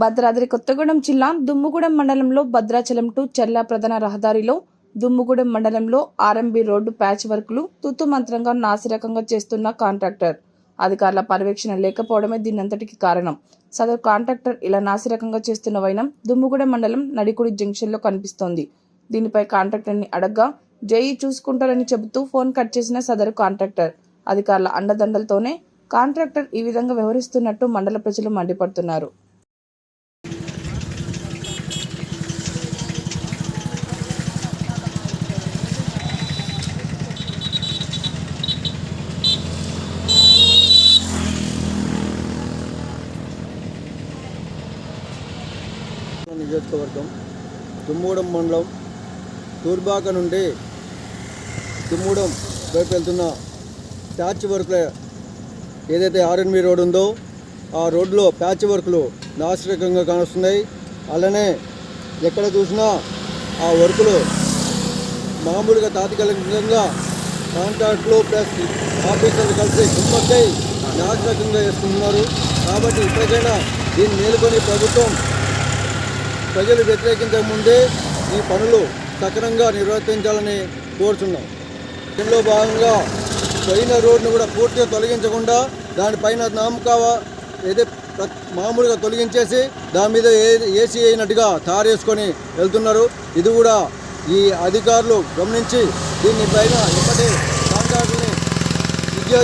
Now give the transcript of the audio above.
భద్రాద్రి కొత్తగూడెం జిల్లా దుమ్ముగూడెం మండలంలో భద్రాచలం టు చెర్ల ప్రధాన రహదారిలో దుమ్ముగూడెం మండలంలో ఆర్ఎంబి రోడ్డు ప్యాచ్ వర్క్లు తుత్తు మంత్రంగా నాసిరకంగా చేస్తున్న కాంట్రాక్టర్. అధికారుల పర్యవేక్షణ లేకపోవడమే దీనంతటికి కారణం. సదరు కాంట్రాక్టర్ ఇలా నాసిరకంగా చేస్తున్న వైనం దుమ్ముగూడెం మండలం నడికుడి జంక్షన్లో కనిపిస్తోంది. దీనిపై కాంట్రాక్టర్ని అడగ్గా జేఈ చూసుకుంటారని చెబుతూ ఫోన్ కట్ చేసిన సదరు కాంట్రాక్టర్. అధికారుల అండదండలతోనే కాంట్రాక్టర్ ఈ విధంగా వ్యవహరిస్తున్నట్టు మండల ప్రజలు మండిపడుతున్నారు. నియోజకవర్గం తుమ్మూడెం మండలం తూర్బాక నుండి తుమ్మూడెం వైపు వెళ్తున్న ప్యాచ్ వర్క్ల ఏదైతే ఆర్ఎన్బి రోడ్ ఉందో ఆ రోడ్లో ప్యాచ్ వర్క్లు నాశరకంగా కానొస్తున్నాయి. అలానే ఎక్కడ చూసినా ఆ వర్కులు మామూలుగా తాత్కాలికంగా కాంట్రాక్ట్లు ప్లస్ ఆఫీసర్లు కలిసి కుమ్మక్కై నాశరకంగా చేస్తున్నారు కాబట్టి ఇప్పటికైనా దీన్ని మేలుకొని ప్రభుత్వం ప్రజలు వ్యతిరేకించక ముందే ఈ పనులు సక్రమంగా నిర్వర్తించాలని కోరుతున్నాం దీనిలో భాగంగా పోయిన రోడ్ను కూడా పూర్తిగా తొలగించకుండా దానిపైన నామకావ ఏదే మామూలుగా తొలగించేసి దాని మీద ఏ ఏసీ అయినట్టుగా తయారు చేసుకొని వెళ్తున్నారు. ఇది కూడా ఈ అధికారులు గమనించి దీనిపైన ఇప్పటి కాంట్రాక్టుని విద్యా